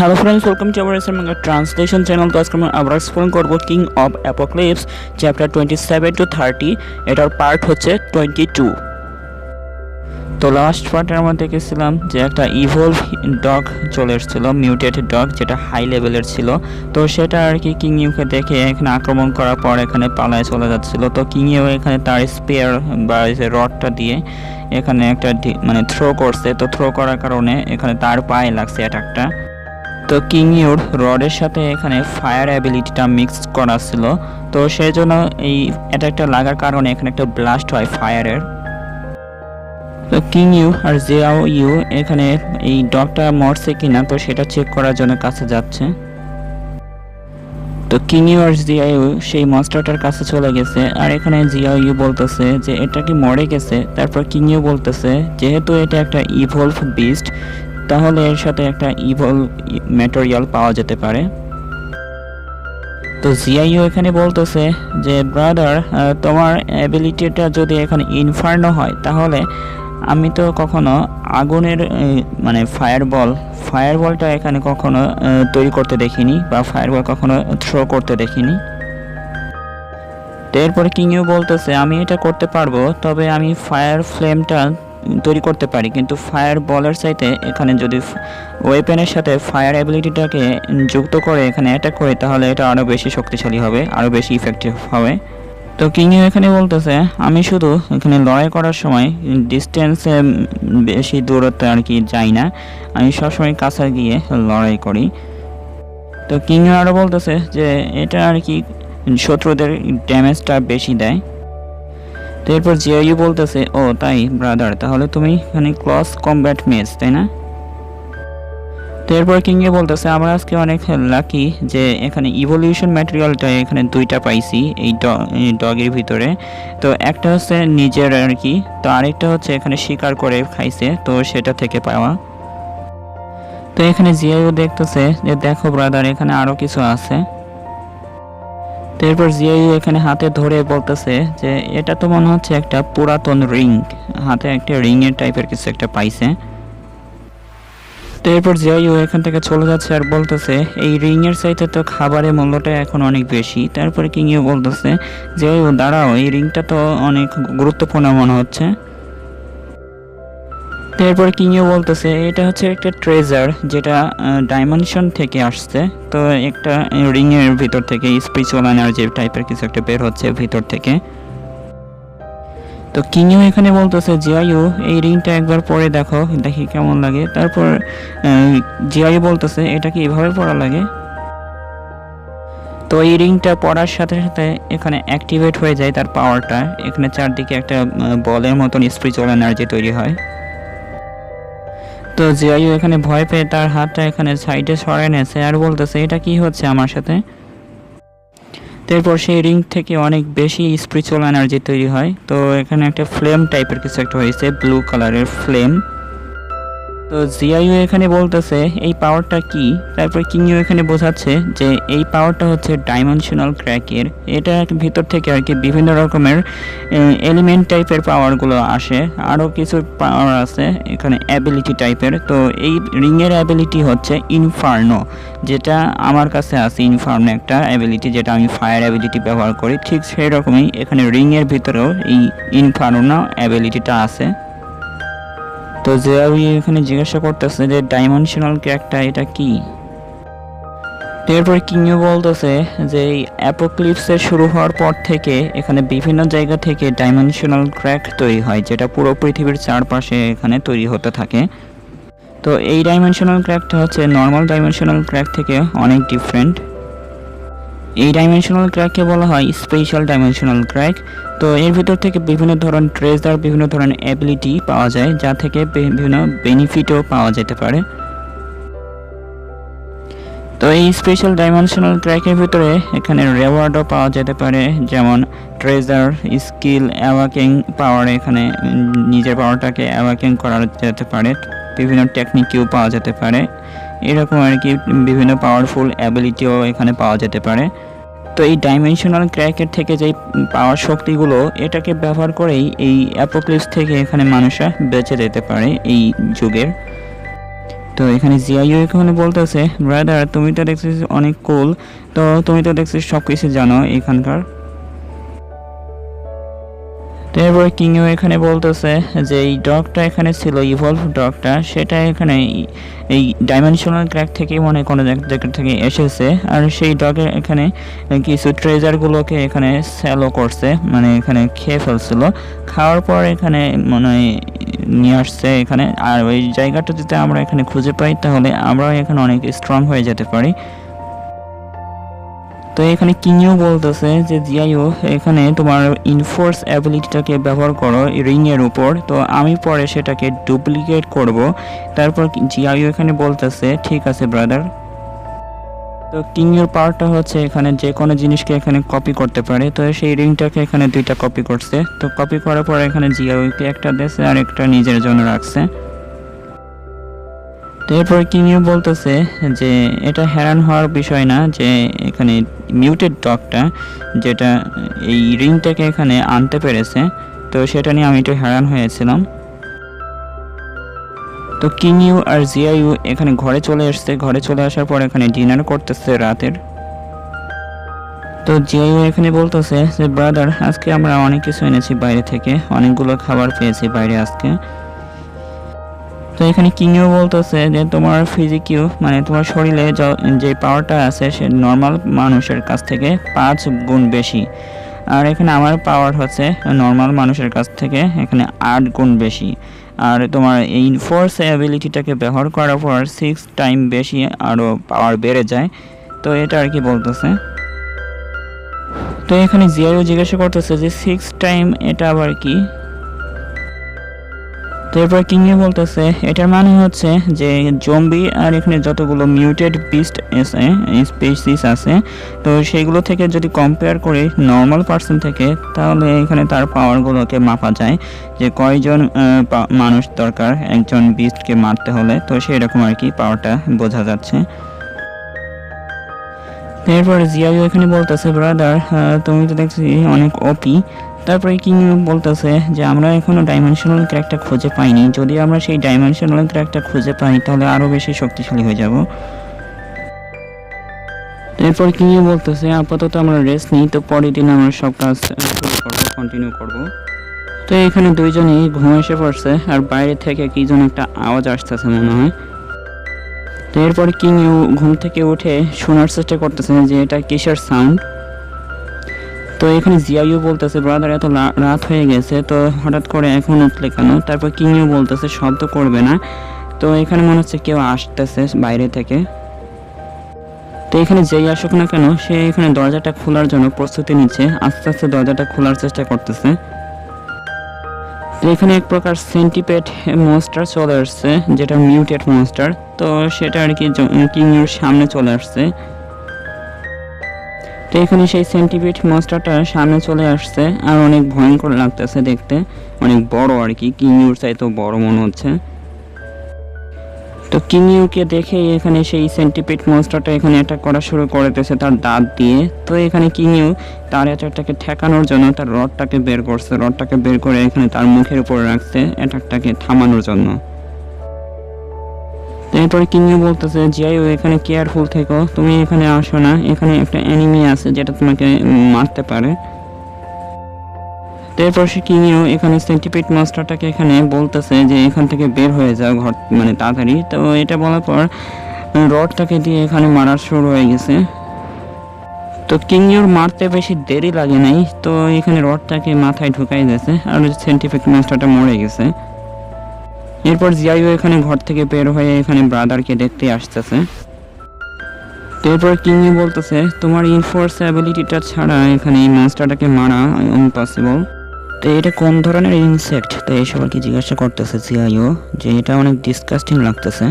Hello friends welcome to our এসএমএঙ্গা translation channel তো আজকে আমরা আবার এক্সপ্লেন করব king of apocalypse chapter twenty seven to thirty এটার পার্ট হচ্ছে টোয়েন্টি টু তো লাস্ট পার্টে আমরা দেখেছিলাম যে একটা ইভলভ ডগ চলে এসেছিল মিউটেটেড ডগ যেটা হাই লেভেলের ছিল। তো সেটা আর কি কিং ইউকে দেখে এখানে আক্রমণ করার পর এখানে পালায় চলে যাচ্ছিল। তো কিং ইউ এখানে তার স্পেয়ার বা যে রডটা দিয়ে এখানে একটা মানে থ্রো করছে। তো থ্রো করার কারণে এখানে তার পায়ে লাগছে অ্যাটাকটা তো কিং ইউর রডের সাথে এখানে ফায়ার অ্যাবিলিটিটা মিক্স করা ছিল। তো সেই জন্য এই অ্যাটাকটা লাগার কারণে এখানে একটা ব্লাস্ট হয় ফায়ারের। তো কিং ইউ আর জিয়াও ইউ এখানে এই ডগটা মরছে কিনা, তো সেটা চেক করার জন্য কাছে যাচ্ছে। তো কিং ইউ আর জিয়া ইউ সেই মনস্টারটার কাছে চলে গেছে। আর এখানে জিয়া ইউ বলতেছে যে, এটা কি মরে গেছে? তারপর কিং ইউ বলতেছে, যেহেতু এটা একটা ইভলভ বিস্ট তাহলে এর সাথে একটা ইভল ম্যাটেরিয়াল পাওয়া যেতে পারে। তো জিআইও এখানে বলতেছে যে ব্রাদার তোমার অ্যাবিলিটিটা যদি এখানে ইনফার্নো হয়, তাহলে আমি তো কখনো আগুনের মানে ফায়ার বল ফায়ার বলটা এখানে কখনো তৈরি করতে দেখিনি বা ফায়ার বল কখনো থ্রো করতে দেখিনি। তো এরপরে কিংইউ বলতেছে, আমি এটা করতে পারব, তবে আমি ফায়ার ফ্লেমটা তৈরি করতে পারি, কিন্তু ফায়ার বলের চাইতে এখানে যদি ওয়েপেনের সাথে ফায়ার অ্যাবিলিটিটাকে যুক্ত করে এখানে অ্যাটাক করি, তাহলে এটা আরও বেশি শক্তিশালী হবে আরও বেশি ইফেক্টিভ হবে। তো কিংইউ এখানে বলতেছে, আমি শুধু এখানে লড়াই করার সময় ডিস্টেন্সে বেশি দূরত্বে আর কি যাই না, আমি সবসময় কাছে গিয়ে লড়াই করি। তো কিংইউ আরও বলতেছে যে, এটা আর কি শত্রুদের ড্যামেজটা বেশি দেয়। এরপর জিআইউ বলতেছে, ও, তাই ব্রাদার তাহলে তুমি এখানে ক্লস কমব্যাট মেজ তাই না? তো এরপর কিংয়ে বলতেছে, আমরা আজকে অনেক লাকি যে এখানে ইভলিউশন ম্যাটেরিয়ালটা এখানে দুইটা পাইছি, এই ডগের ভিতরে। তো একটা হচ্ছে নিজের আর কি তো আরেকটা হচ্ছে এখানে শিকার করে খাইছে, তো সেটা থেকে পাওয়া। তো এখানে জিআইও দেখতেছে যে, দেখো ব্রাদার এখানে আরও কিছু আছে। তো এরপর জিয়াই এখানে হাতে ধরে বলতেছে যে, এটা তো মনে হচ্ছে একটা পুরাতন রিং। হাতে একটা রিং এর টাইপের কিছু একটা পাইছে। তো এরপর জিআইউ এখান থেকে চলে যাচ্ছে আর বলতেছে, এই রিং এর চাইতে তো খাবারের মূল্যটা এখন অনেক বেশি। তারপরে কিংইউ বলতেছে যে দাঁড়াও, এই রিংটা তো অনেক গুরুত্বপূর্ণ মনে হচ্ছে। এরপর কিংইউ বলতেছে? এটা হচ্ছে একটা ট্রেজার যেটা ডাইমেনশন থেকে আসছে। তো একটা রিং এর ভিতর থেকে স্পিরিচুয়াল এনার্জি টাইপের কিছু একটা বের হচ্ছে ভিতর থেকে। তো কিংইউ এখানে বলতেছে জিআইউ এই রিংটা একবার পরে দেখো, দেখি কেমন লাগে। তারপর জিআইউ বলতেছে, এটা কি এভাবে পড়া লাগে? তো এই রিংটা পড়ার সাথে সাথে এখানে অ্যাক্টিভেট হয়ে যায় তার পাওয়ারটা এখানে চারদিকে একটা বলের মতন স্পিরিচুয়াল এনার্জি তৈরি হয়। তো জিয়াইও এখানে ভয় পেয়ে তার হাতটা এখানে সাইডে সরে নিয়েছে আর বলতেছে, এটা কি হচ্ছে আমার সাথে? তারপর সেই রিং থেকে অনেক বেশি স্পিরিচুয়াল এনার্জি তৈরি হয়। তো এখানে একটা ফ্লেম টাইপের কিছু একটা হয়েছে ব্লু কালারের ফ্লেম তো জিআইউ এখানে বলতেছে, এই পাওয়ারটা কি? তারপর কিংইউ এখানে বোঝাচ্ছে যে, এই পাওয়ারটা হচ্ছে ডাইমেনশনাল ক্র্যাকের এটা ভিতর থেকে আর কি বিভিন্ন রকমের এলিমেন্ট টাইপের পাওয়ারগুলো আসে। আরও কিছু পাওয়ার আছে, এখানে অ্যাবিলিটি টাইপের তো এই রিংয়ের অ্যাবিলিটি হচ্ছে ইনফার্নো যেটা আমার কাছে আছে। ইনফার্নো একটা অ্যাবিলিটি যেটা আমি ফায়ার অ্যাবিলিটি ব্যবহার করি। ঠিক সেই রকমই এখানে রিংয়ের ভিতরেও এই ইনফার্নো অ্যাবিলিটিটা আছে। তো যে আমি এখানে জিজ্ঞাসা করতেছে যে ডাইমেনশনাল ক্র্যাকটা এটা কি? এরপর কিংও বলতেছে যে এই অ্যাপোক্লিপসের শুরু হওয়ার পর থেকে এখানে বিভিন্ন জায়গা থেকে ডাইমেনশনাল ক্র্যাক তৈরি হয়, যেটা পুরো পৃথিবীর চারপাশে এখানে তৈরি হতে থাকে। তো এই ডাইমেনশনাল ক্র্যাকটা হচ্ছে নর্মাল ডাইমেনশনাল ক্র্যাক থেকে অনেক ডিফারেন্ট এই ডাইমেনশনাল ক্র্যাককে বলা হয় স্পেশাল ডাইমেনশনাল ক্র্যাক তো এর ভিতর থেকে বিভিন্ন ধরনের ট্রেজার বিভিন্ন ধরনের অ্যাবিলিটি পাওয়া যায়, যা থেকে বিভিন্ন বেনিফিটও পাওয়া যেতে পারে। তো এই স্পেশাল ডাইমেনশনাল ট্র্যাকের ভিতরে এখানে রেওয়ার্ডও পাওয়া যেতে পারে, যেমন ট্রেজার স্কিল অ্যাওয়াকিং পাওয়ার এখানে নিজের পাওয়ারটাকে অ্যাওয়াকিং করা যেতে পারে। বিভিন্ন টেকনিকও পাওয়া যেতে পারে। এরকম আর কি বিভিন্ন পাওয়ারফুল অ্যাবিলিটিও এখানে পাওয়া যেতে পারে। তো এই ডাইমেনশনাল ক্র্যাকের থেকে যেই পাওয়ার শক্তিগুলো, এটাকে ব্যবহার করেই এই অ্যাপোক্লিপস থেকে এখানে মানুষরা বেঁচে যেতে পারে এই যুগের। তো এখানে জিআইও এখানে বলতেছে ব্রাদার তুমি তো দেখছিস অনেক কুল তো তুমি তো দেখছিস সব কিছু জানো এখানকার। তো এরপর কিংও এখানে বলতেছে যে, এই ডগটা এখানে ছিল ইভলভ ডগটা, সেটা এখানে এই- ডাইমেনশনাল ক্র্যাক থেকে মনে কোনো জায়গা জায়গা থেকে এসেছে। আর সেই ডগের এখানে কিছু ট্রেজারগুলোকে এখানে স্যালো করছে মানে এখানে খেয়ে ফেলছিল। খাওয়ার পর এখানে মনে হয় নিয়ে আসছে এখানে। আর ওই জায়গাটা যদি আমরা এখানে খুঁজে পাই, তাহলে আমরাও এখানে অনেক স্ট্রং হয়ে যেতে পারি। তো এখানে কিংও বলতেছে যে জিআইও এখানে তোমার ইনফোর্স অ্যাবিলিটিটাকে ব্যবহার করো রিং এর উপর। তো আমি পরে সেটাকে ডুপ্লিকেট করব। তারপর জিআইও এখানে বলতেছে, ঠিক আছে ব্রাদার তো কিংয়ের পাওয়ারটা হচ্ছে এখানে যে কোনো জিনিসকে এখানে কপি করতে পারে। তো সেই রিংটাকে এখানে দুইটা কপি করছে। তো কপি করার পর এখানে জিআইওকে একটা দেশে আর একটা নিজের জন্য রাখছে। এরপর কিংও বলতেছে যে এটা হেরান হওয়ার বিষয় না, যে এখানে মিউটেড ডগটা যেটা এই রিংটাকে এখানে আনতে পেরেছে, তো সেটা নিয়ে আমি একটু হেরান হয়েছিলাম। তো কিংইউ আর জিয়াইউ এখানে ঘরে চলে এসছে, ঘরে চলে আসার পর এখানে ডিনার করতেছে রাতের। তো জিয়াইউ এখানে বলতেছে যে ব্রাদার আজকে আমরা অনেক কিছু এনেছি বাইরে থেকে, অনেকগুলো খাবার পেয়েছি বাইরে আজকে। তো এখানে কিংও বলতেছে যে তোমার ফিজিকিউ মানে তোমার শরীরে যে পাওয়ারটা আছে সে নর্মাল মানুষের কাছ থেকে পাঁচ গুণ বেশি। আর এখানে আমার পাওয়ার হচ্ছে নর্মাল মানুষের কাছ থেকে এখানে আট গুণ বেশি। আর তোমার এই ফোর্স অ্যাবিলিটিটাকে ব্যবহার করার পর সিক্স টাইম বেশি আরও পাওয়ার বেড়ে যায়। তো এটা আর কি বলতেছে। তো এখানে জিয়াও জিজ্ঞাসা করতেছে যে সিক্স টাইম এটা আবার কি? তো এরপর কিংয়ে বলতেছে, এটার মানে হচ্ছে যে জম্বি আর এখানে যতগুলো মিউটেড বিস্ট আছে স্পেসিস আছে, তো সেগুলো থেকে যদি কম্পেয়ার করি নর্মাল পার্সন থেকে, তাহলে এখানে তার পাওয়ারগুলোকে মাপা যায় যে কয়জন মানুষ দরকার একজন বিস্টকে মারতে হলে, তো সেই রকম আর কি পাওয়ারটা বোঝা যাচ্ছে। এরপরে জিয়াও এখানে বলতেছে ব্রাদার তুমি তো দেখছি অনেক ওপি তারপরে কিং বলতেছে? যে আমরা এখনও ডাইমেনশনাল ক্র্যাকটা খুঁজে পাইনি। যদি আমরা সেই ডাইমেনশনাল ক্র্যাকটা খুঁজে পাই, তাহলে আরও বেশি শক্তিশালী হয়ে যাব। এরপর কিং বলতেছে? আপাতত আমরা রেস্ট নিই, তো পরের দিন আমরা সব কাজ শুরু করব কন্টিনিউ করব। তো এখানে দুইজনই ঘুম এসে পড়ছে, আর বাইরে থেকে কি যেন একটা আওয়াজ আসতেছে মনে হয়। তো এরপর কিং ঘুম থেকে উঠে শোনার চেষ্টা করতেছে যে এটা কিসের সাউন্ড তো এখানে জিয়াইও বলতেছে ব্রাদার এত রাত হয়ে গেছে, তো হঠাৎ করে এখন উঠলে কেন তারপর কিংও বলতেছে, শব্দ করবে না। তো এখানে মনে হচ্ছে কেউ আসতেছে বাইরে থেকে। তো এখানে যেই আসুক না কেন, সে এখানে দরজাটা খোলার জন্য প্রস্তুতি নিচ্ছে, আস্তে আস্তে দরজাটা খোলার চেষ্টা করতেছে। তো এখানে এক প্রকার সেন্টিপেড মনস্টার চলে আসছে, যেটা মিউটেড মনস্টার তো সেটা আর কি কিংয়ের সামনে চলে আসছে। তো এখানে সেই সেন্টিপিড মনস্টারটা সামনে চলে আসছে, আর অনেক ভয়ঙ্কর লাগতেছে দেখতে। অনেক বড় আর কি কিংইউর চাইতেও বড় মনে হচ্ছে। তো কিংইউকে দেখে এখানে সেই সেন্টিপিড মনস্টারটা এখানে অ্যাটাক করা শুরু করেতেছে তার দাঁত দিয়ে। তো এখানে কিংইউ তার অ্যাটাকটাকে ঠেকানোর জন্য তার রডটাকে বের করছে। রডটাকে বের করে এখানে তার মুখের উপর রাখছে অ্যাটাকটাকে থামানোর জন্য। এরপরে কিংইউ বলতেছে জিয়াইও এখানে কেয়ারফুল থেকো। তুমি এখানে আসো না। এখানে একটা এনিমি আছে যেটা তোমাকে মারতে পারে। এরপর সে কিংইউ এখানে সেন্টিপিড মাস্টারটাকে এখানে বলতেছে যে, এখান থেকে বের হয়ে যাও ঘর মানে তাড়াতাড়ি। তো এটা বলার পর, রডটাকে দিয়ে এখানে মারার শুরু হয়ে গেছে। তো কিংইউর মারতে বেশি দেরি লাগে নাই। তো এখানে রডটাকে মাথায় ঢুকাই গেছে আর সেন্টিফিক মাস্টারটা মরে গেছে। এরপর জিয়াইও এখানে ঘর থেকে বের হয়ে এখানে ব্রাদারকে দেখতে আসতেছে। এরপর কিংই বলতেছে, তোমার ইনফোর্স অ্যাবিলিটিটা ছাড়া এখানে এই মাস্টারটাকে মারা ইম্পসিবল তো এটা কোন ধরনের ইনসেক্ট তো এইসব আর কি জিজ্ঞাসা করতেছে জিয়াইও যে এটা অনেক ডিসকাস্টিং লাগতেছে।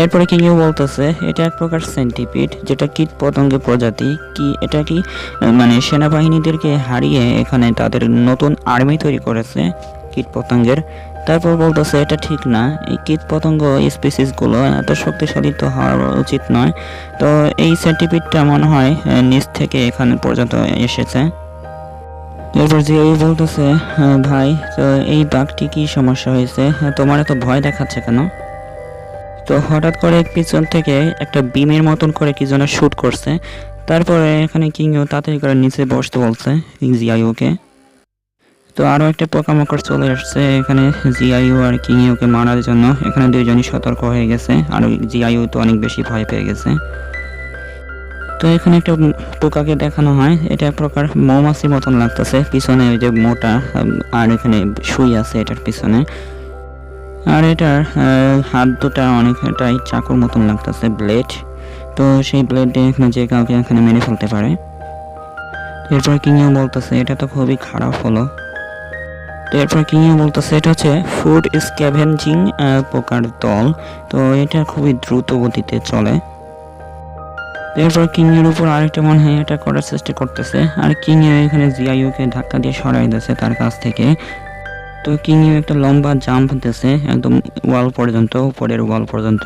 এরপরে কিংও বলতেছে, এটা এক প্রকার সেন্টিপিড যেটা কীট পতঙ্গের প্রজাতি। কি এটা কি মানে সেনাবাহিনীদেরকে হারিয়ে এখানে তাদের নতুন আর্মি তৈরি করেছে কীট পতঙ্গের তারপর বলতেছে এটা ঠিক না। এই কীট পতঙ্গ স্পিসিসগুলো এত শক্তিশালী তো হওয়া উচিত নয়। তো এই সেন্টিপিডটা মনে হয় নিচ থেকে এখানে পর্যন্ত এসেছে। এরপর এই বলতেছে "হ্যাঁ, ভাই তো এই বাঘটি কি সমস্যা হয়েছে? হ্যাঁ, তোমার এত ভয় দেখাচ্ছে কেন? তো হঠাৎ করে পিছন থেকে একটা বিমের মতন করে কি যেন শ্যুট করছে। তারপরে এখানে কিংও তাড়াতাড়ি করে নিচে বসতে বলছে জিআইওকে। তো আরও একটা পোকামাকড় চলে আসছে, এখানে জিআইও আর কিংইওকে মারার জন্য। এখানে দুইজনই সতর্ক হয়ে গেছে, আর জিআইও তো অনেক বেশি ভয় পেয়ে গেছে। তো এখানে একটা পোকাকে দেখানো হয়, এটা এক প্রকার মৌমাছির মতন লাগতেছে, পিছনে ওই যে মোটা আর এখানে শুই আছে এটার পিছনে। আর এটার হাত দুটা অনেকটাই চাকুর মতন লাগতেছে, ব্লেড। তো সেই ব্লেড দিয়ে এখানে যে কাউকে এখানে মেরে ফেলতে পারে। এরপর কিংও বলতেছে, এটা তো খুবই খারাপ হলো। এরপর কিংও বলতেছে? এটা হচ্ছে ফুড স্ক্যাভেঞ্জিং পোকার দল। তো এটা খুবই দ্রুত গতিতে চলে। এরপর কিংয়ের উপর আরেকটা মনে হয় এটা করার চেষ্টা করতেছে। আর কিংয়ে এখানে জিআইউকে ধাক্কা দিয়ে সরাই দিয়েছে তার কাছ থেকে। তো কিংয়ে একটা লম্বা জাম্প দিতেছে একদম ওয়াল পর্যন্ত, উপরের ওয়াল পর্যন্ত।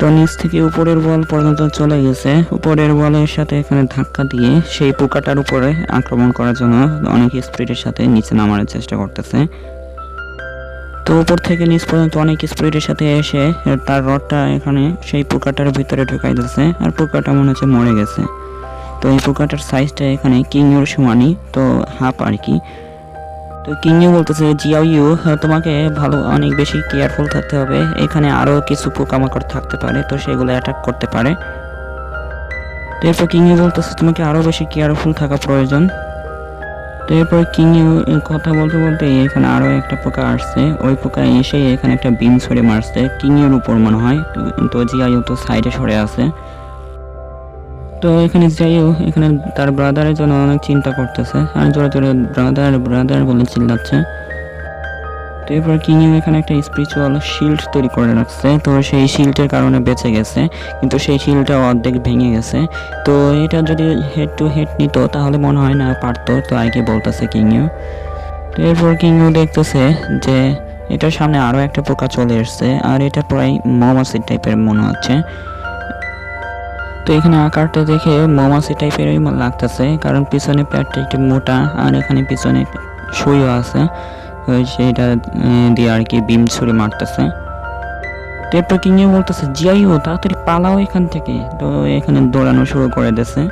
তো নিচ থেকে উপরের ওয়াল পর্যন্ত চলে গেছে। উপরের ওয়ালের সাথে এখানে ধাক্কা দিয়ে সেই পোকাটার উপরে আক্রমণ করার জন্য অনেক স্পিডের সাথে নিচে নামার চেষ্টা করতেছে। তো উপর থেকে নিচ পর্যন্ত অনেক স্পিডের সাথে এসে তার রডটা এখানে সেই পোকাটার ভিতরে ঢুকাই দিচ্ছে আর পোকাটা মনে হচ্ছে মরে গেছে। তো এই পোকাটার সাইজটা এখানে কিংয়ের সমানই তো হাফ আর কি। তো কিংইউ বলতেছে জিয়াও ইউ তোমাকে ভালো, অনেক বেশি কেয়ারফুল থাকতে হবে। এখানে আরও কিছু পোকামাকড় থাকতে পারে, তো সেগুলো অ্যাটাক করতে পারে। তো এরপর কিংইউ বলতেছে, তোমাকে আরও বেশি কেয়ারফুল থাকা প্রয়োজন। তো এরপর কিংইউ কথা বলতে বলতে এখানে আরও একটা পোকা আসছে। ওই পোকা এসে এখানে একটা বিম ছড়ে মারছে কিংইউর উপর মনে হয়। তো- জিয়াইউ তো সাইডে সরে আছে। তো এখানে যাইও এখানে তার ব্রাদারের জন্য অনেক চিন্তা করতেছে। আর জোরে জোরে ব্রাদার ব্রাদার বলে চিল্লাচ্ছে। তো এরপর কিংইউ এখানে একটা স্পিরিচুয়াল শিল্ড তৈরি করে রাখছে। তো সেই শিল্ডের কারণে বেঁচে গেছে। কিন্তু সেই শিল্ডটা অর্ধেক ভেঙে গেছে। তো এটা যদি হেড টু হেড নিত, তাহলে মনে হয় না পারতো। তো আগে বলতেছে কিংইউ তো এরপর কিংইউ দেখতেছে যে, এটার সামনে আরও একটা পোকা চলে এসছে। আর এটা প্রায় মৌমাছি টাইপের মনে হচ্ছে। তো এখানে আকারটা দেখে মৌমাছি টাইপেরই লাগতেছে। কারণ পিছনে প্যাটটা একটু মোটা, আর এখানে পিছনে সুইও আছে। সেটা দিয়ে আর কি বিম ছুড়ে মারতেছে। এরপর কিংয়ে বলতেছে, জিয়াইও, তাড়াতাড়ি পালাও এখান থেকে। তো এখানে দৌড়ানো শুরু করে দিয়েছে।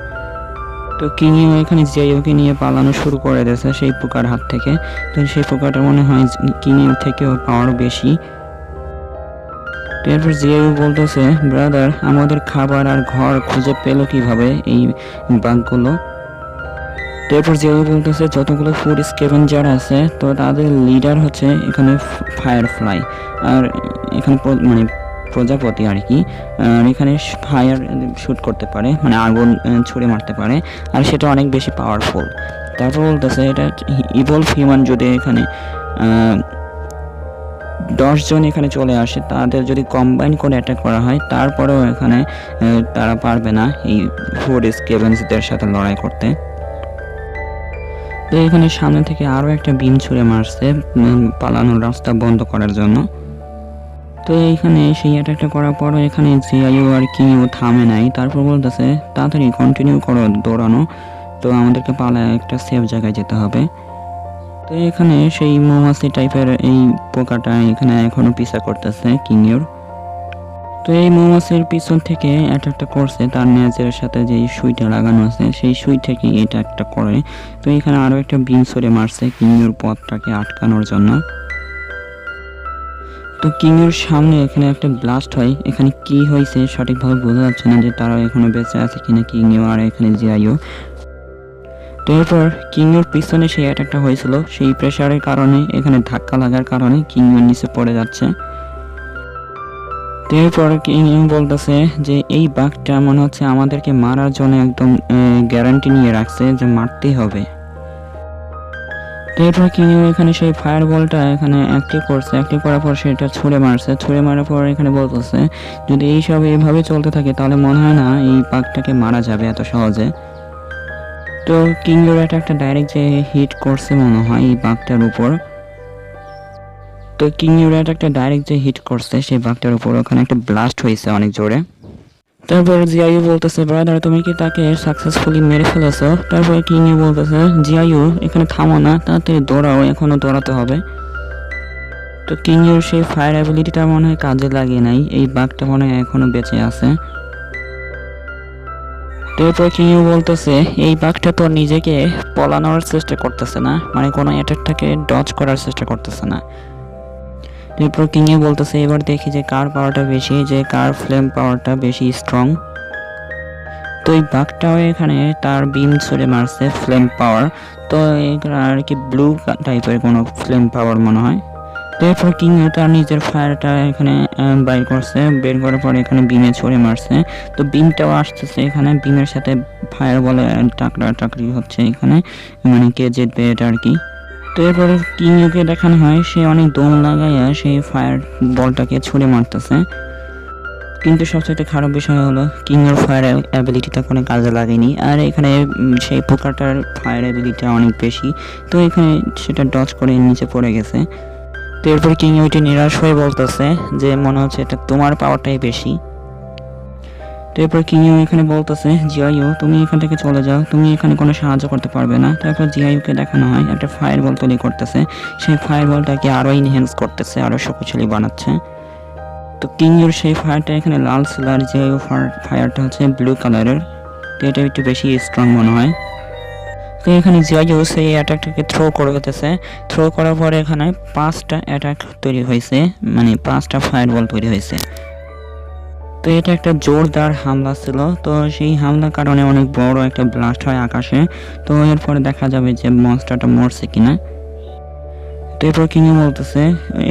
তো কিংইও এখানে জিয়াইওকে নিয়ে পালানো শুরু করে দিয়েছে সেই পোকার হাত থেকে। তো সেই পোকাটা মনে হয় কিংয়ের থেকেও পাওয়ার বেশি। এরপর জিয়াইও বলতেছে, ব্রাদার, আমাদের খাবার আর ঘর খুঁজে পেল কীভাবে এই বাঘগুলো? এরপর জিয়াইও বলতেছে, যতগুলো ফুড স্কেভেঞ্জার আছে, তো তাদের লিডার হচ্ছে এখানে ফায়ার ফ্লাই আর এখানে মানে প্রজাপতি আর কি। আর এখানে ফায়ার শুট করতে পারে মানে আগুন ছুঁড়ে মারতে পারে, আর সেটা অনেক বেশি পাওয়ারফুল তারপর বলতেছে, এটা ইভলভ হিউম্যান যদি এখানে আহ, দশ জন এখানে চলে আসে। তাদের যদি কম্বাইন করে অ্যাটাক করা হয় তারপরেও এখানে তারা পারবে না এই ফুড স্কেভেন্সদের সাথে লড়াই করতে। তো এখানে সামনে থেকে আরও একটা বিম ছুঁড়ে মারছে পালানোর রাস্তা বন্ধ করার জন্য। তো এইখানে সেই অ্যাটাকটা করার পরও এখানে জিআইও আর কিউ থামে নাই। তারপর বলতেছে তাড়াতাড়ি কন্টিনিউ করো দৌড়ানো। তো আমাদেরকে পালায় একটা সেফ জায়গায় যেতে হবে। তো এখানে সেই মৌমাছি টাইপের এই পোকাটা এখানে এখনও পিছা করতেছে কিংয়ের তো এই মৌমাছির পিছন থেকে অ্যাটাকটা করছে, তার নেজের সাথে যে সুইটা লাগানো আছে, সেই সুই থেকে এটা একটা করে। তো এখানে আরও একটা বিম সরে মারছে কিংয়ের পথটাকে আটকানোর জন্য। তো কিংয়ের সামনে এখানে একটা ব্লাস্ট হয়। এখানে কি হয়েছে সঠিকভাবে বোঝা যাচ্ছে না যে তারা এখনও বেঁচে আছে কিনা কিংইও আর এখানে জিআইও। তো এরপর কিংয়ের পিছনে সেই অ্যাটাকটা হয়েছিল, সেই প্রেসারের কারণে, এখানে ধাক্কা লাগার কারণে কিংয়ের নিচে পড়ে যাচ্ছে। তো এরপর কিং বলতেছে যে, এই বাঘটা মনে হচ্ছে আমাদেরকে মারার জন্য একদম গ্যারান্টি নিয়ে রাখছে যে মারতেই হবে। এরপর কিং এখানে সেই ফায়ার বলটা এখানে অ্যাক্টিভ করছে। অ্যাক্টিভ করার পর সেটা ছুঁড়ে মারছে। ছুঁড়ে মারার পর এখানে বলতেছে, যদি এইসব এইভাবে চলতে থাকে, তাহলে মনে হয় না এই বাঘটাকে মারা যাবে এত সহজে। তো কিংয়ের এটা একটা ডাইরেক্ট যে হিট করছে মনে হয় এই বাঘটার উপর। তো কিং ইউরাইট একটা ডাইরেক্ট যে হিট করছে সেই বাঘটার উপর ওখানে একটা ব্লাস্ট হয়েছে অনেক জোরে। তারপর জিআইউ বলতেছে ব্রাদার তুমি কি তাকে সাকসেসফুলি মেরে ফেলেছো? তারপরে কিং ইউ বলতেছে জিআইউ এখানে থামো না, তাড়াতাড়ি দৌড়াও, এখনও দৌড়াতে হবে। তো কিংয়ের সেই ফায়ার অ্যাবিলিটিটা মনে হয় কাজে লাগে নাই, এই বাঘটা মনে হয় এখনও বেঁচে আছে। এরপর কিংও বলতেছে, এই বাঘটা তো নিজেকে পলানোর চেষ্টা করতেছে না? মানে কোনো অ্যাটাকটাকে ডজ করার চেষ্টা করতেছে না। এরপর কিংয়ে বলতেছে, এবার দেখি যে কার পাওয়ারটা বেশি, যে কার ফ্লেম পাওয়ারটা বেশি স্ট্রং তো এই বাঘটাও এখানে তার বিম ছুড়ে মারছে ফ্লেম পাওয়ার তো এগুলো আর কি ব্লু টাইপের কোনো ফ্লেম পাওয়ার মনে হয়। এরপর কিংও তার নিজের ফায়ারটা এখানে বাইর করছে। বের করার পরে এখানে বিমে ছড়ে মারছে। তো বিমটাও আসতেছে এখানে। বিমের সাথে ফায়ার বলে টাকরা টাকরি হচ্ছে এখানে। মানে কে জিতবে এটা আর কি। তো এরপরে কিংকে দেখানো হয়, সে অনেক দম লাগাইয়া সেই ফায়ার বলটাকে ছুড়ে মারতেছে। কিন্তু সবচেয়ে খারাপ বিষয় হলো, কিংয়ের ফায়ার অ্যাবিলিটিটা কোনো কাজে লাগেনি। আর এখানে সেই পোকাটার ফায়ার অ্যাবিলিটিটা অনেক বেশি। তো এখানে সেটা ডচ করে নিচে পড়ে গেছে। তো এরপর কিং ওইটি নিরাশ হয়ে বলতেছে যে, মনে হচ্ছে এটা তোমার পাওয়ারটাই বেশি। তো এরপর কিংইউ এখানে বলতেছে জিআইউ তুমি এখান থেকে চলে যাও। তুমি এখানে কোনো সাহায্য করতে পারবে না। তারপর জিআইউকে দেখানো হয়, একটা ফায়ার বল তৈরি করতেছে। সেই ফায়ার বলটাকে আরও ইনহেন্স করতেছে আরও শক্তিশালী বানাচ্ছে। তো কিংইউর সেই ফায়ারটা এখানে লাল ছিল আর জিআইউ ফায়ারটা হচ্ছে ব্লু কালারের তো এটা একটু বেশি স্ট্রং মনে হয়। তো এখানে জিয়াজুস এই অ্যাটাকটাকে থ্রো করে দিতেছে। থ্রো করার পরে এখানে পাঁচটা অ্যাটাক তৈরি হয়েছে মানে পাঁচটা ফায়ার বল তৈরি হয়েছে। তো এটা একটা জোরদার হামলা ছিল। তো সেই হামলার কারণে অনেক বড় একটা ব্লাস্ট হয় আকাশে। তো এরপরে দেখা যাবে যে মনস্টারটা মরছে কিনা। এরপর কিংয়ে বলতেছে,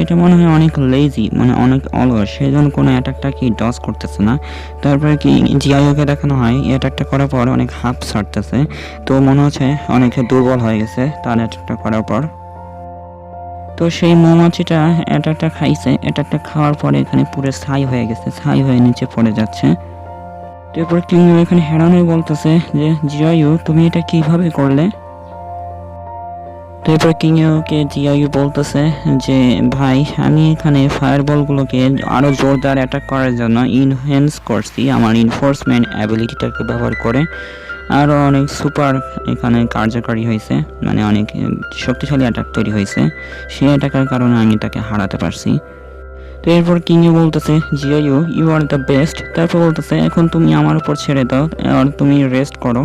এটা মনে হয় অনেক লেজি মানে অনেক অলস। সেই জন্য কোনো অ্যাটাকটা কি ডস করতেছে না। তারপরে কি জিআইওকে দেখানো হয় অ্যাটাকটা করার পর অনেক হাফ ছাড়তেছে। তো মনে হচ্ছে অনেক দুর্বল হয়ে গেছে তার অ্যাটাকটা করার পর। তো সেই মৌমাছিটা অ্যাটাকটা খাইছে। অ্যাটাকটা খাওয়ার পরে এখানে পুরো ছাই হয়ে গেছে, ছাই হয়ে নিচে পড়ে যাচ্ছে। তো এরপর কিংইউ এখানে হেরান বলতেছে যে জিআইউ তুমি এটা কীভাবে করলে? তো এরপর কিংইউকে জিআইউ বলতেছে যে, ভাই, আমি এখানে ফায়ার বলগুলোকে আরও জোরদার অ্যাটাক করার জন্য ইনহ্যান্স করছি আমার ইনফোর্সমেন্ট অ্যাবিলিটিটাকে ব্যবহার করে। আরও অনেক সুপার এখানে কার্যকারী হয়েছে মানে অনেক শক্তিশালী অ্যাটাক তৈরি হয়েছে। সেই অ্যাটাকের কারণে আমি তাকে হারাতে পারছি। তো এরপর কিংইউ বলতেছে জিআইউ ইউ আর দ্য বেস্ট তারপর বলতেছে, এখন তুমি আমার উপর ছেড়ে দাও, আর তুমি রেস্ট করো।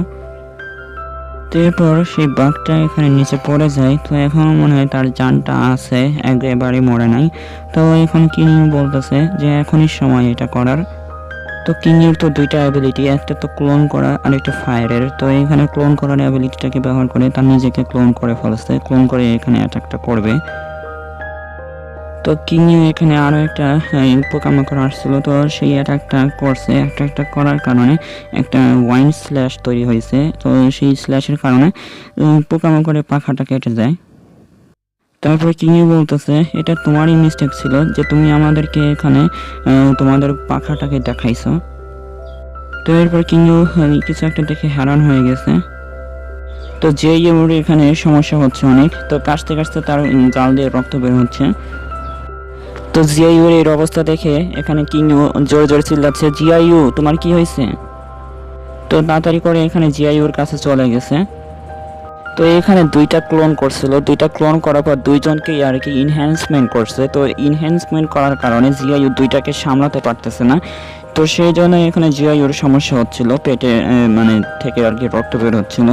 এরপর সেই বাঘটা এখানে নিচে পড়ে যায়। তো এখন মনে হয় তার জানটা আছে একেবারে মরে নাই। তো এখন কিনিং বলতেছে যে এখনই সময় এটা করার। তো কিংয়ের তো দুইটা অ্যাবিলিটি একটা তো ক্লোন করা আর একটা ফায়ারের তো এখানে ক্লোন করার অ্যাবিলিটিটাকে ব্যবহার করে তার নিজেকে ক্লোন করে ফেলছে। ক্লোন করে এখানে অ্যাটাকটা করবে। তো কিংইউ এখানে আরও একটা পোকামাকড় আসছিল। তো সেই অ্যাটাকটা করছে। একটা একটা করার কারণে একটা ওয়াইন স্ল্যাশ তৈরি হয়েছে। তো সেই স্ল্যাশের কারণে পোকামাকড়ের পাখাটা কেটে যায়। তারপরে কিংইউ বলতেছে, এটা তোমারই মিস্টেক ছিল যে তুমি আমাদেরকে এখানে তোমাদের পাখাটাকে দেখাইছো। তো এরপর কিংইউ কিছু একটা দেখে হারান হয়ে গেছে। তো যে এখানে সমস্যা হচ্ছে অনেক, তো কাশতে কাশতে তার গাল দিয়ে রক্ত বের হচ্ছে। তো জিআইউর এর অবস্থা দেখে এখানে কিংইউ জোরে জোরে চিল্লাচ্ছে, জিআইউ, তোমার কি হয়েছে? তো তাড়াতাড়ি করে এখানে জিআইউর কাছে চলে গেছে। তো এখানে দুইটা ক্লোন করছিল। দুইটা ক্লোন করার পর দুইজনকে আর কি ইনহ্যান্সমেন্ট করছে। তো ইনহ্যান্সমেন্ট করার কারণে জিআইউ দুইটাকে সামলাতে পারতেছে না। তো সেই জন্য এখানে জিআইউর সমস্যা হচ্ছিল, পেটে মানে থেকে আর কি রক্ত বের হচ্ছিল।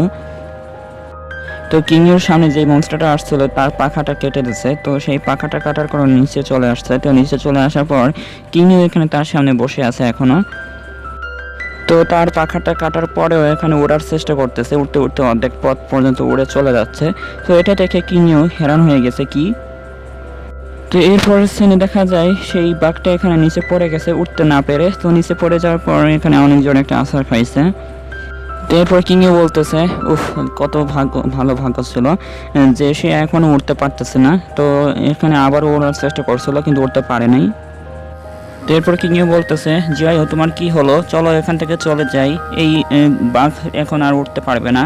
তো কিংয়ের সামনে যে মনস্টারটা আসছিল, তার পাখাটা কেটে দিছে। তো সেই পাখাটা কাটার কারণে নিচে চলে আসছে। তো নিচে চলে আসার পর কিংইউ এখানে তার সামনে বসে আছে এখনও। তো তার পাখাটা কাটার পরেও এখানে ওড়ার চেষ্টা করতেছে। উঠতে উঠতে অর্ধেক পথ পর্যন্ত উড়ে চলে যাচ্ছে। তো এটা দেখে কিনিও হেরান হয়ে গেছে কি? তো এরপর সিনে দেখা যায়, সেই বাঘটা এখানে নিচে পড়ে গেছে উঠতে না পেরে। তো নিচে পড়ে যাওয়ার পর এখানে অনেকজন একটা আছাড় খাইছে। এরপর কিংয়ে বলতেছে, উফ, কত ভাগ্য, ভালো ভাগ্য ছিল, যে সে এখনও উঠতে পারতেছে না। তো এখানে আবারও ওড়ার চেষ্টা করছিল, কিন্তু উঠতে পারে নাই। তো এরপর কিংইউ বলতেছে জিয়াই তোমার কি হলো? চলো এখান থেকে চলে যাই। এই বাঘ এখন আর উঠতে পারবে না।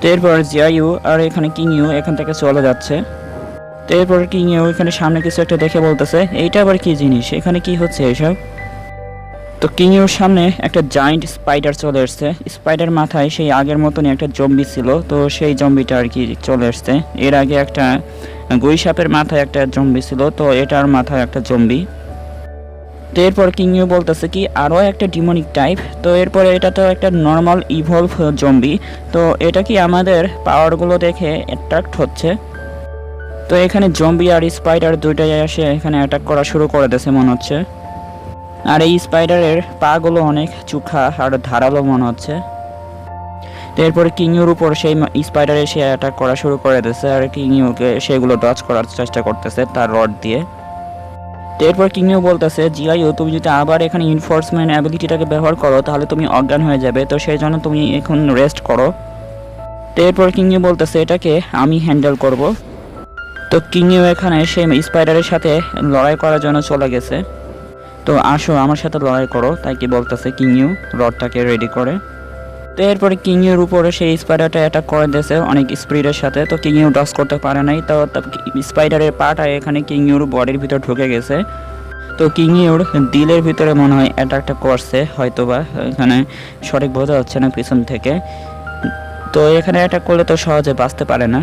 তো এরপর জিয়াইউ আর এখানে কিংইউ এখান থেকে চলে যাচ্ছে। তো এরপর কিংইউ এখানে সামনে কিছু একটা দেখে বলতেছে, এইটা আবার কি জিনিস? এখানে কি হচ্ছে এসব? তো কিংইউর সামনে একটা জায়েন্ট স্পাইডার চলে এসছে। স্পাইডার মাথায় সেই আগের মতনই একটা জম্বি ছিল, তো সেই জম্বিটা আর কি চলে এসছে। এর আগে একটা গুই সাপের মাথায় একটা জম্বি ছিল, তো এটার মাথায় একটা জম্বি তো এরপর কিংইউ বলতেছে কি, আরও একটা ডিমনিক টাইপ তো এরপরে এটা তো একটা নর্মাল ইভলভ জম্বি তো এটা কি আমাদের পাওয়ারগুলো দেখে অ্যাট্রাক্ট হচ্ছে? তো এখানে জম্বি আর স্পাইডার দুইটাই এসে এখানে অ্যাটাক করা শুরু করে দিয়েছে, মনে হচ্ছে। আর এই স্পাইডারের পাগুলো অনেক চুখা আর ধারালো মনে হচ্ছে। তো এরপরে কিংইউর উপর সেই স্পাইডারে সে অ্যাটাক করা শুরু করে দিয়েছে আর কিংইউকে সেগুলো ডচ করার চেষ্টা করতেছে তার রড দিয়ে। তো এরপর কিংইউ বলতেছে জিআইও তুমি যদি আবার এখানে ইনফোর্সমেন্ট অ্যাবিলিটিটাকে ব্যবহার করো, তাহলে তুমি অজ্ঞান হয়ে যাবে। তো সেই জন্য তুমি এখন রেস্ট করো। তো এরপর কিংইউ বলতেছে, এটাকে আমি হ্যান্ডেল করব। তো কিংইউ এখানে সেই স্পাইডারের সাথে লড়াই করার জন্য চলে গেছে। তো আসো, আমার সাথে লড়াই করো। তাই কি বলতেছে কিংইউ রডটাকে রেডি করে। তো এরপরে কিংইউর উপরে সেই স্পাইডারটা অ্যাটাক করে দিয়েছে অনেক স্পিডের সাথে। তো কিংইউ ডস করতে পারে নাই। তো স্পাইডারের পাটা এখানে কিংইউর বডির ভিতর ঢুকে গেছে। তো কিংইউর দিলের ভিতরে মনে হয় অ্যাটাকটা করছে, হয়তোবা। এখানে সঠিক বোঝা যাচ্ছে না পিছন থেকে। তো এখানে অ্যাটাক করলে তো সহজে বাঁচতে পারে না।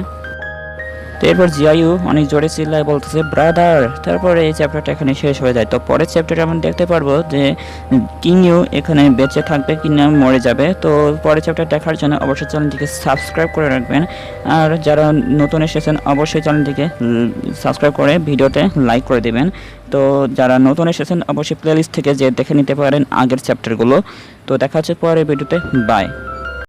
তো এরপর জিয়াইউ অনেক জোরে চিল্লায় বলতেছে ব্রাদার তারপরে এই চ্যাপ্টারটা এখানে শেষ হয়ে যায়। তো পরের চ্যাপ্টারে আমরা দেখতে পারব যে কিংইউ এখানে বেঁচে থাকবে কি না মরে যাবে। তো পরের চ্যাপ্টার দেখার জন্য অবশ্যই চ্যানেলটিকে সাবস্ক্রাইব করে রাখবেন। আর যারা নতুন এসেছেন, অবশ্যই চ্যানেলটিকে সাবস্ক্রাইব করে ভিডিওতে লাইক করে দিবেন। তো যারা নতুন এসেছেন, অবশ্যই প্লেলিস্ট থেকে যে দেখে নিতে পারেন আগের চ্যাপ্টারগুলো তো দেখা হচ্ছে পরের ভিডিওতে বাই